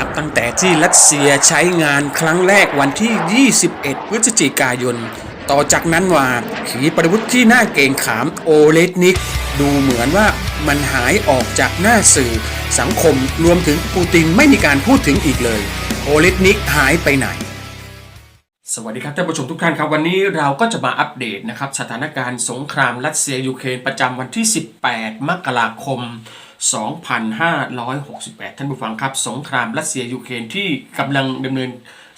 นับ ตั้งแต่ที่รัสเซียใช้งานครั้งแรกวันที่ 21 พฤศจิกายน ต่อจากนั้นว่าขีปนาวุธที่น่าเกงขามโอเลสนิก ดูเหมือนว่ามันหายออกจากหน้าสื่อสังคมรวมถึงปูตินไม่มีการพูดถึงอีกเลย โอเลสนิกหายไปไหน สวัสดีครับท่านผู้ชมทุกท่านครับ วันนี้เราก็จะมาอัปเดตนะครับ สถานการณ์สงครามรัสเซียยูเครนประจำวันที่ 18 มกราคม 2568 ท่านผู้ฟังครับ สงครามรัสเซียยูเครนที่กำลังดำเนิน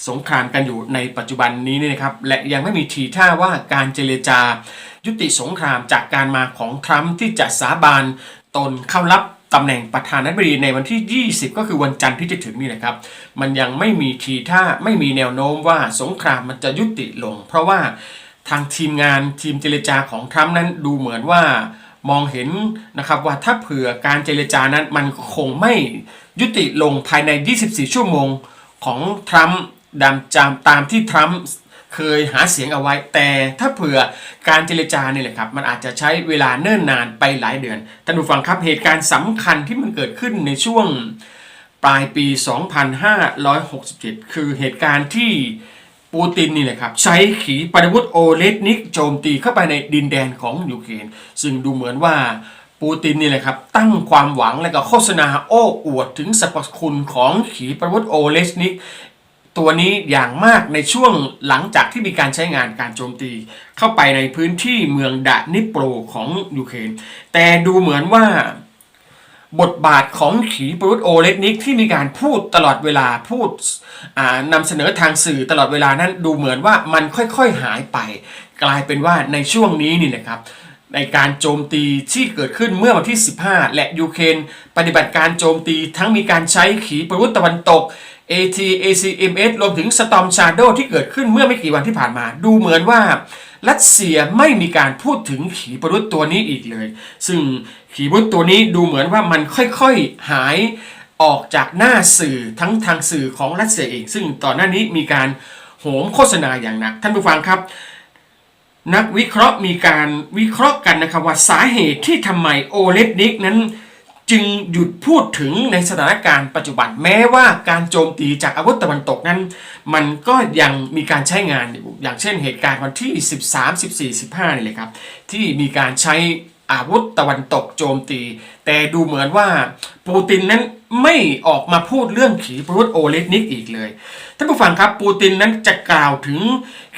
สงครามกันอยู่ในปัจจุบันนี้เนี่ยนะครับและยังไม่มีทีท่าว่าการเจรจา ยุติสงครามจากการมาของทรัมป์ที่จะสาบานตนเข้ารับตำแหน่งประธานาธิบดีในวันที่ 20 ก็คือวันจันทร์ที่จะถึงนี่นะครับ มันยังไม่มีทีท่าไม่มีแนวโน้มว่าสงครามมันจะยุติลง เพราะว่าทางทีมงานทีมเจรจาของทรัมป์นั้นดูเหมือนว่า มองเห็นนะครับว่าถ้าเผื่อการเจรจานั้นมันคงไม่ยุติลงภายใน 24 ชั่วโมงของทรัมป์ดำจามตามที่ทรัมป์เคยหาเสียงเอาไว้ แต่ถ้าเผื่อการเจรจาเนี่ยแหละครับ มันอาจจะใช้เวลาเนิ่นนานไปหลายเดือนท่านผู้ฟังครับเหตุการณ์สำคัญที่มันเกิดขึ้นในช่วงปลายปี 2567 คือเหตุการณ์ที่ ปูตินนี่แหละครับใช้ขีปนาวุธโอเลสนิกโจมตีเข้าไปในดินแดนของยูเครนซึ่งดูเหมือนว่าปูตินนี่แหละครับตั้งความหวังและก็โฆษณาโอ้อวดถึงสรรพคุณของขีปนาวุธโอเลสนิกตัวนี้อย่างมากในช่วงหลังจากที่มีการใช้งานการโจมตี เข้าไปในพื้นที่เมืองดานิโปรของยูเครนแต่ดูเหมือนว่า บทบาทของขีปรุตโอเลสนิกที่มีการพูดตลอดเวลาพูดอ่านำเสนอทางสื่อตลอดเวลานั้นดูเหมือนว่ามันค่อยๆหายไป กลายเป็นว่าในช่วงนี้นี่นะครับในการโจมตีที่เกิดขึ้นเมื่อวันที่ 15 และยูเครนปฏิบัติการโจมตีทั้งมีการใช้ขีปนาวุธตะวันตก AT ACMS รวมถึง Storm Shadow ที่เกิดขึ้นเมื่อไม่กี่วันที่ผ่านมา ดูเหมือนว่า รัสเซียไม่มีการพูดถึงขีปนาวุธตัวนี้อีกเลย ซึ่งขีปนาวุธตัวนี้ดูเหมือนว่ามันค่อยๆหายออกจากหน้าสื่อทั้งทางสื่อของรัสเซียเอง ซึ่งตอนหน้านี้มีการโหมโฆษณาอย่างหนัก ท่านผู้ฟังครับ นักวิเคราะห์มีการวิเคราะห์กันนะครับว่าสาเหตุที่ทำไมโอเลสนิกนั้น จึงหยุดพูดถึงในสถานการณ์ปัจจุบันแม้ว่าการโจมตีจากอาวุธตะวันตกนั้น มันก็ยังมีการใช้งานอยู่อย่างเช่นเหตุการณ์วันที่ 13 14 15นี่เลยครับที่มีการใช้อาวุธตะวันตกโจมตี แต่ดูเหมือนว่าปูตินนั้นไม่ออกมาพูดเรื่องขีปนาวุธโอเลสนิกอีกเลยท่านผู้ฟังครับปูตินนั้นจะกล่าวถึง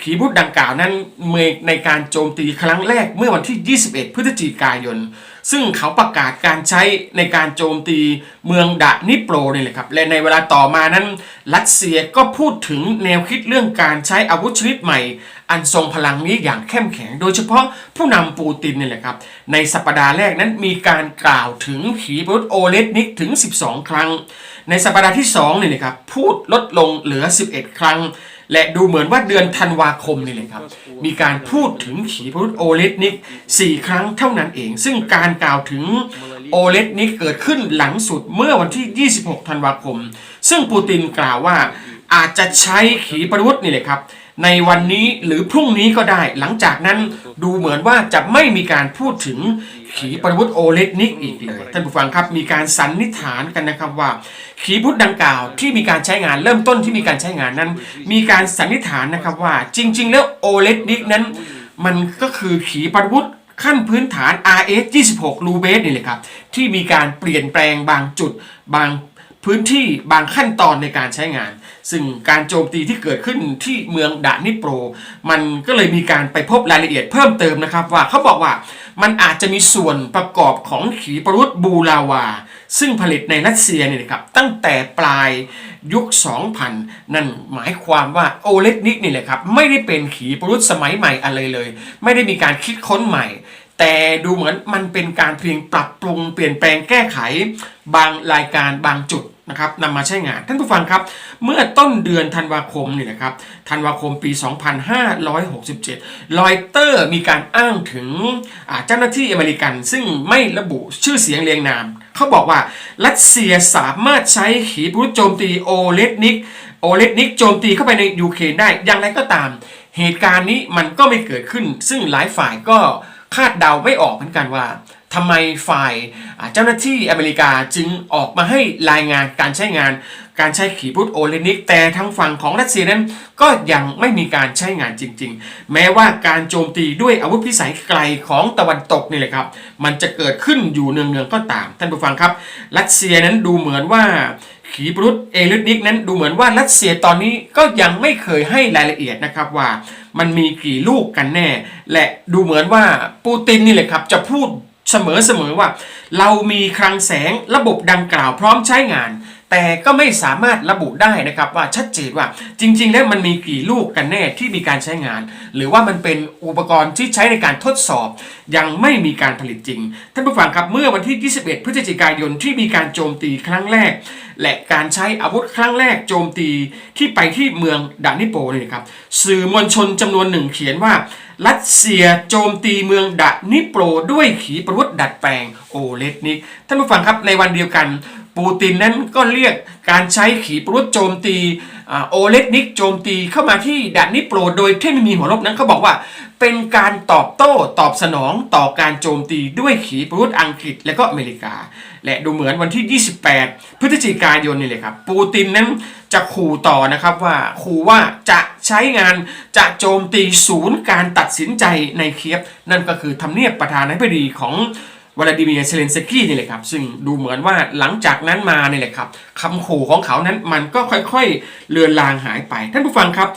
ขีปนาวุธดังกล่าวนั้นเมื่อในการโจมตีครั้งแรกเมื่อวันที่ 21 พฤศจิกายน ซึ่งเขาประกาศการใช้ในการโจมตีเมืองดะนิโปรนี่แหละครับ และในเวลาต่อมานั้น รัสเซียก็พูดถึงแนวคิดเรื่องการใช้อาวุธชนิดใหม่ อันทรงพลังนี้อย่างเข้มแข็ง โดยเฉพาะผู้นำปูตินนี่แหละครับ ในสัปดาห์แรกนั้นมีการกล่าวถึงขีปนาวุธโอเลสนิกถึง 12 ครั้ง ในสัปดาห์ที่2นี่นะครับพูดลดลงเหลือ 11 ครั้ง และดูเหมือนว่าเดือนธันวาคมนี่เลยครับ มีการพูดถึงขีปนาวุธโอเลสนิก 4 ครั้งเท่านั้นเอง ซึ่งการกล่าวถึงโอเลสนิกเกิดขึ้นหลังสุดเมื่อวันที่ 26 ธันวาคม ซึ่งปูตินกล่าวว่า อาจจะใช้ขีปนาวุธนี่เลยครับ ในวันนี้หรือพรุ่งนี้ก็ได้ หลังจากนั้นดูเหมือนว่าจะไม่มีการพูดถึงขีปนาวุธโอเลสนิกอีกเลยท่านผู้ฟังครับมีการสันนิษฐานกันนะครับว่า ขีปนาวุธดังกล่าวที่มีการใช้งานเริ่มต้นที่มีการใช้งานนั้น มีการสันนิษฐานนะครับว่า จริง ๆ แล้วโอเลสนิกนั้น มันก็คือขีปนาวุธขั้นพื้นฐาน RS 26 ลูเบสนี่แหละครับที่มีการเปลี่ยนแปลงบางจุดบาง พื้นที่บางขั้นตอนในการใช้งาน ซึ่งการโจมตีที่เกิดขึ้นที่เมืองดานิโปร มันก็เลยมีการไปพบรายละเอียดเพิ่มเติมนะครับว่าเขาบอกว่ามันอาจจะมีส่วนประกอบของขีปนาวุธบูลาวา ซึ่งผลิตในรัสเซียเนี่ยนะครับตั้งแต่ปลายยุค 2000 นั่นหมายความว่าโอเลสนิกนี่แหละครับไม่ได้เป็นขีปนาวุธสมัยใหม่อะไรเลย ไม่ได้มีการคิดค้นใหม่แต่ดูเหมือนมันเป็นการเพียงปรับปรุงเปลี่ยนแปลงแก้ไข บางรายการบางจุด นะครับนำมาใช้งานท่านผู้ฟังครับ เมื่อต้นเดือนธันวาคมนี่นะครับธันวาคมปี 2567 รอยเตอร์มีการอ้างถึงเจ้าหน้าที่อเมริกัน ซึ่งไม่ระบุชื่อเสียงเรียงนาม เขาบอกว่ารัสเซียสามารถใช้ขีปนาวุธโจมตีโอเลสนิกโอเลสนิกโจมตีเข้าไปในยูเครนได้อย่างไรก็ตาม เหตุการณ์นี้มันก็ไม่เกิดขึ้น ซึ่งหลายฝ่ายก็คาดเดาไม่ออกเหมือนกันว่า ทำไมฝ่ายเจ้าหน้าที่อเมริกาจึงออกมาให้รายงานการใช้งาน การใช้ขีปนาวุธโอเลนิก แต่ทางฝั่งของรัสเซียนั้นก็ยังไม่มีการใช้งานจริง ๆ แม้ว่าการโจมตีด้วยอาวุธพิสัยไกลของตะวันตกนี่แหละครับ มันจะเกิดขึ้นอยู่เนืองๆก็ตาม ท่านผู้ฟังครับ รัสเซียนั้นดูเหมือนว่าขีปนาวุธเอลิทนิกนั้นดูเหมือนว่ารัสเซียตอนนี้ก็ยังไม่เคยให้รายละเอียดนะครับว่ามันมีกี่ลูกกันแน่ และดูเหมือนว่าปูตินนี่แหละครับจะพูด เสมอเสมอว่า เรามีคลังแสงระบบดังกล่าวพร้อมใช้งาน แต่ก็ไม่สามารถระบุได้นะครับว่าชัดเจนว่าจริง ๆ แล้วมันมีกี่ลูกกันแน่ที่มีการใช้งาน หรือว่ามันเป็นอุปกรณ์ที่ใช้ในการทดสอบ ยังไม่มีการผลิตจริง ท่านผู้ฟังครับเมื่อวันที่ 21 พฤศจิกายนที่มีการโจมตีครั้งแรก และการใช้อาวุธครั้งแรกโจมตีที่ไปที่เมืองดานิโปเลยนะครับ สื่อมวลชนจำนวนหนึ่งเขียนว่า รัสเซียโจมตีเมืองดานิโปรด้วยขีปนาวุธดัดแปลงโอเลตนิกท่านผู้ฟังครับในวันเดียวกัน ปูตินนั้นก็เรียกการใช้ขีปนาวุธโจมตีโอเลตนิกโจมตีเข้ามาที่ดานิโปรโดยที่ไม่มีหัวรบนั้นเขาบอกว่า เป็นการตอบโต้ตอบสนองต่อการโจมตีด้วยขีปนาวุธอังกฤษและก็อเมริกา และดูเหมือนวันที่ 28 พฤศจิกายนนี่เลยครับ ปูตินนั้นจะขู่ต่อนะครับว่าขู่ว่าจะใช้งานจะโจมตีศูนย์การตัดสินใจในเคียบ นั่นก็คือทำเนียบประธานาธิบดีของ วลาดิเมียเซเลนสกี้นี่แหละครับ ซึ่งดูเหมือนว่าหลังจากนั้นมาเนี่ยแหละครับคำขู่ของเขานั้นมันก็ค่อยๆ เลือนลางหายไป ท่านผู้ฟังครับ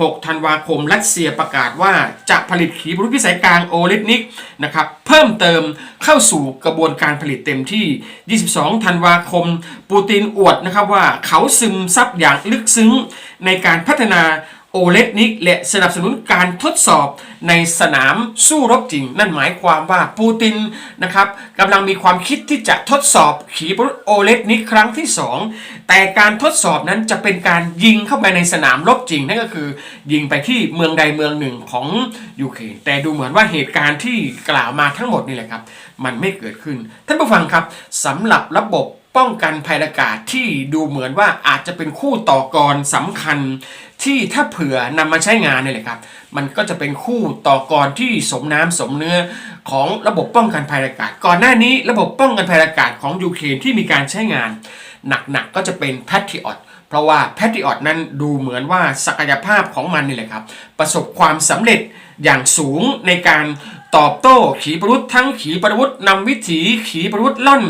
16 ธันวาคม รัสเซียประกาศว่าจะผลิตขีปนาวุธพิสัยกลางโอเลนิกนะครับเพิ่มเติมเข้าสู่กระบวนการผลิตเต็มที่ 22 ธันวาคม ปูตินอวดนะครับว่าเขาซึมซับอย่างลึกซึ้งในการพัฒนา โอเลตนิกและสนับสนุนการทดสอบในสนามสู้รบจริง นั่นหมายความว่าปูตินนะครับกำลังมีความคิดที่จะทดสอบขีปนาวุธโอเลตนิกครั้งที่ 2 แต่การทดสอบนั้นจะเป็นการยิงเข้าไปในสนามรบจริง นั่นก็คือ ยิงไปที่เมืองใดเมืองหนึ่งของยูเครนแต่ดูเหมือนว่าเหตุการณ์ที่กล่าวมาทั้งหมดนี่แหละครับ มันไม่เกิดขึ้น ท่านผู้ฟังครับสำหรับระบบ ป้องกันภัยอากาศที่ดูเหมือนว่าอาจจะเป็นคู่ต่อกรสำคัญ ที่ถ้าเผื่อนำมาใช้งานเนี่ยแหละครับ มันก็จะเป็นคู่ต่อกรที่สมน้ำสมเนื้อของระบบป้องกันภัยอากาศ ก่อนหน้านี้ระบบป้องกันภัยอากาศของยูเครนที่มีการใช้งาน หนักๆก็จะเป็น Patriot เพราะว่า Patriot นั้นดูเหมือนว่าศักยภาพของมันนี่แหละครับ ประสบความสำเร็จอย่างสูงในการตอบโต้ขีปนาวุธทั้งขีปนาวุธนำวิถีขีปนาวุธล่อน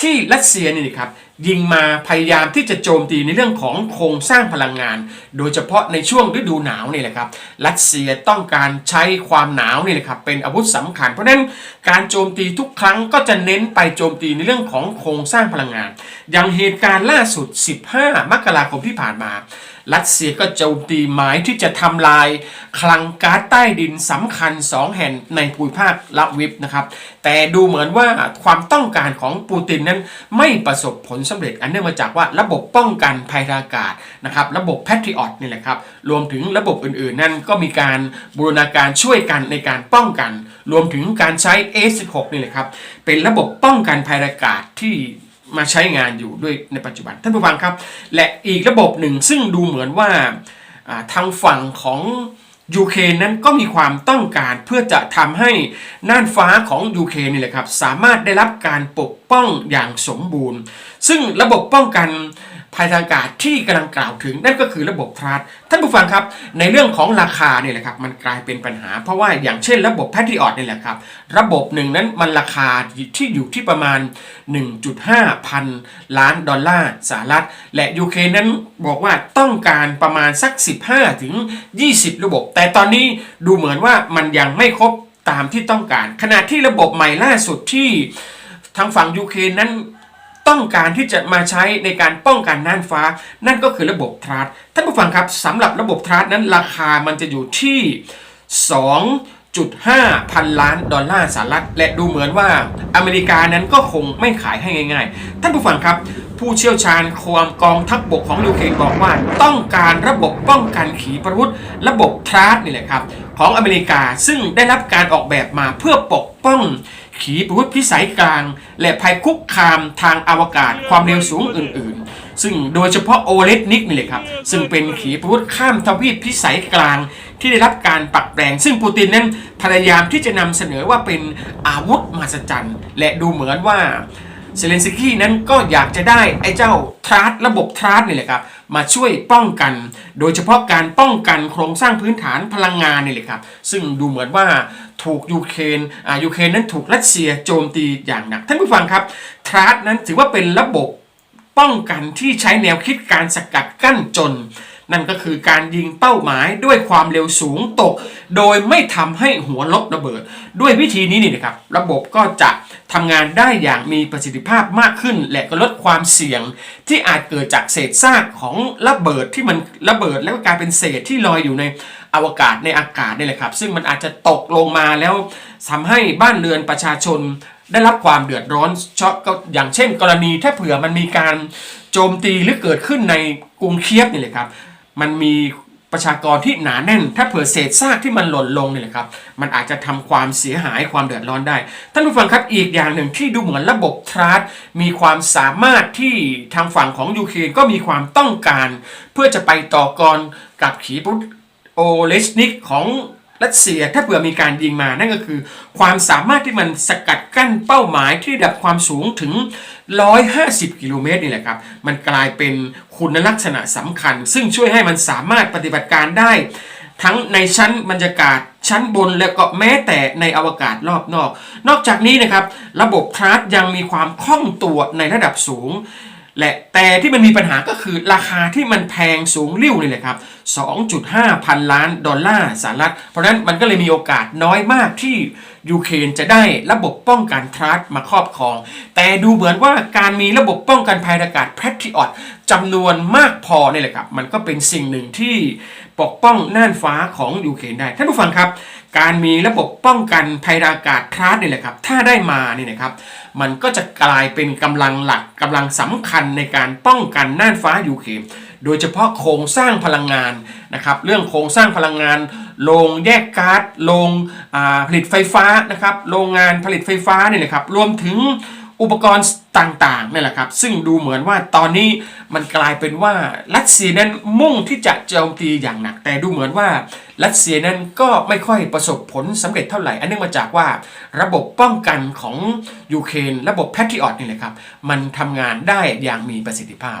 ที่รัสเซียนี่นะครับยิงมาพยายามที่จะโจมตีในเรื่องของโครงสร้างพลังงาน โดยเฉพาะในช่วงฤดูหนาวนี่แหละครับรัสเซียต้องการใช้ความหนาวนี่แหละครับเป็นอาวุธสำคัญ เพราะฉะนั้นการโจมตีทุกครั้งก็จะเน้นไปโจมตีในเรื่องของโครงสร้างพลังงาน อย่างเหตุการณ์ล่าสุด 15 มกราคมที่ผ่านมา รัสเซียก็โจมตีหมายที่จะทำลาย คลังก๊าซใต้ดินสำคัญ 2 แห่งในภูมิภาคลาวิปนะครับ แต่ดูเหมือนว่าความต้องการของปูตินนั้นไม่ประสบผลสำเร็จอันเนื่องมาจากว่าระบบป้องกันภัยอากาศนะครับระบบแพทริออตนี่แหละครับ รวมถึงระบบอื่นๆ นั่นก็มีการบูรณาการช่วยกันในการป้องกัน รวมถึงการใช้ A16 นี่แหละครับเป็นระบบป้องกันภัยอากาศที่ มาใช้งานอยู่ด้วยในปัจจุบัน ท่านผู้ฟังครับ และอีกระบบหนึ่งซึ่งดูเหมือนว่าทางฝั่งของยูเครนนั้นก็มีความต้องการเพื่อจะทำให้น่านฟ้าของยูเครนนี่แหละครับ สามารถได้รับการปกป้องอย่างสมบูรณ์ ซึ่งระบบป้องกัน ภัยทางอากาศที่กำลังกล่าวถึงนั่นก็คือระบบทรัสท่านผู้ฟังครับในเรื่องของราคาเนี่ยแหละครับมันกลายเป็นปัญหา เพราะว่าอย่างเช่น ระบบแพทริออตนี่แหละครับระบบหนึ่งนั้นมันราคาที่อยู่ที่ประมาณ 1.5 พันล้านดอลลาร์สหรัฐ และยูเคนั้นบอกว่าต้องการประมาณสัก 15ถึง20 ระบบ แต่ตอนนี้ดูเหมือนว่ามันยังไม่ครบตามที่ต้องการ ขณะที่ระบบใหม่ล่าสุดที่ทางฝั่งยูเคนั้น ต้องการที่จะมาใช้ในการป้องกันน่านฟ้า นั่นก็คือระบบทรัสท่านผู้ฟังครับสำหรับระบบทรัสนั้นราคามันจะอยู่ที่ 2.5 พันล้านดอลลาร์สหรัฐ และดูเหมือนว่าอเมริกานั้นก็คงไม่ขายให้ง่ายๆ ท่านผู้ฟังครับ ผู้เชี่ยวชาญความกองทัพบบกของยูเครนบอกว่า ต้องการระบบป้องกันขีปนาวุธ ระบบทรัสนี่แหละครับของอเมริกาซึ่งได้รับการออกแบบมาเพื่อปกป้อง ขีปนาวุธพิสัยกลาง และภัยคุกคามทางอวกาศความเร็วสูงอื่น ๆ ซึ่งโดยเฉพาะโอเลสนิกนี่เลยครับ ซึ่งเป็นขีปนาวุธข้ามทวีปพิสัยกลางที่ได้รับการปรับแปลง ซึ่งปูตินนั้นพยายามที่จะนำเสนอว่าเป็นอาวุธมหัศจรรย์ และดูเหมือนว่าเซเลนสกี้นั้นก็อยากจะได้ไอ้เจ้าทรัสระบบทรัสนี่แหละครับมาช่วยป้องกัน โดยเฉพาะการป้องกันโครงสร้างพื้นฐานพลังงานนี่แหละครับ ซึ่งดูเหมือนว่า ถูกยูเครนอ่ายูเครนนั้นถูกรัสเซียโจมตีอย่างหนักท่านผู้ฟังครับทรัสนั้นถือว่าเป็นระบบป้องกันที่ใช้แนวคิดการสกัดกั้นจน นั่นก็คือการยิงเป้าหมายด้วยความเร็วสูงตก โดยไม่ทำให้หัวลบระเบิด ด้วยวิธีนี้นี่นะครับระบบก็จะทำงานได้อย่างมีประสิทธิภาพมากขึ้น และก็ลดความเสี่ยง ที่อาจเกิดจากเศษซากของระเบิดที่มันระเบิดแล้วก็กลายเป็นเศษที่ลอยอยู่ใน อวกาศในอากาศนี่แหละครับ ซึ่งมันอาจจะตกลงมาแล้วทำให้บ้านเรือนประชาชนได้รับความเดือดร้อนเฉพาะก็อย่างเช่น กรณีถ้าเผื่อมันมีการโจมตีหรือเกิดขึ้นในกรุงเคียบนี่แหละครับ มันมีประชากรที่หนาแน่น ถ้าเผื่อเศษซากที่มันหล่นลงนี่แหละครับ มันอาจจะทำความเสียหายความเดือดร้อนได้ ท่านผู้ฟังครับอีกอย่างหนึ่งที่ดูเหมือนระบบทรัสมีความสามารถที่ทางฝั่งของยูเครนก็มีความต้องการ เพื่อจะไปต่อกรกับขีปุ โอเลสนิกของรัสเซียถ้าเผื่อมีการยิงมานั่นก็คือ ความสามารถที่มันสกัดกั้นเป้าหมายที่ระดับความสูงถึง 150 กิโลเมตรนี่แหละครับ มันกลายเป็นคุณลักษณะสำคัญ ซึ่งช่วยให้มันสามารถปฏิบัติการได้ ทั้งในชั้นบรรยากาศชั้นบนและก็แม้แต่ในอวกาศรอบนอก นอกจากนี้นะครับ ระบบทรัสยังมีความคล่องตัวในระดับสูง และแต่ที่มันมีปัญหาก็คือราคาที่มันแพงสูงริ่วนี่แหละครับ 2.5 พันล้านดอลลาร์สหรัฐ เพราะนั้นมันก็เลยมีโอกาสน้อยมากที่ ยูเครนจะได้ระบบป้องกันทรัสมาครอบครอง แต่ดูเหมือนว่าการมีระบบป้องกันภัยอากาศแพทริออตจำนวนมากพอนี่แหละครับ มันก็เป็นสิ่งหนึ่งที่ปกป้องน่านฟ้าของยูเครนได้ท่านผู้ฟังครับ การมีระบบป้องกันภัยอากาศทรัสนี่แหละครับถ้าได้มานี่นะครับ มันก็จะกลายเป็นกำลังหลักกำลังสำคัญในการป้องกันน่านฟ้ายูเครน โดยเฉพาะโครงสร้างพลังงานนะครับเรื่องโครงสร้างพลังงานโรงแยกก๊าซโรงผลิตไฟฟ้านะครับโรงงานผลิตไฟฟ้าเนี่ยนะครับรวมถึงอุปกรณ์ต่างๆนี่แหละครับ ซึ่งดูเหมือนว่าตอนนี้มันกลายเป็นว่ารัสเซียนั้นมุ่งที่จะโจมตีอย่างหนัก แต่ดูเหมือนว่ารัสเซียนั้นก็ไม่ค่อยประสบผลสำเร็จเท่าไหร่ อันเนื่องมาจากว่าระบบป้องกันของยูเครนระบบแพทริออตนี่แหละครับ มันทำงานได้อย่างมีประสิทธิภาพ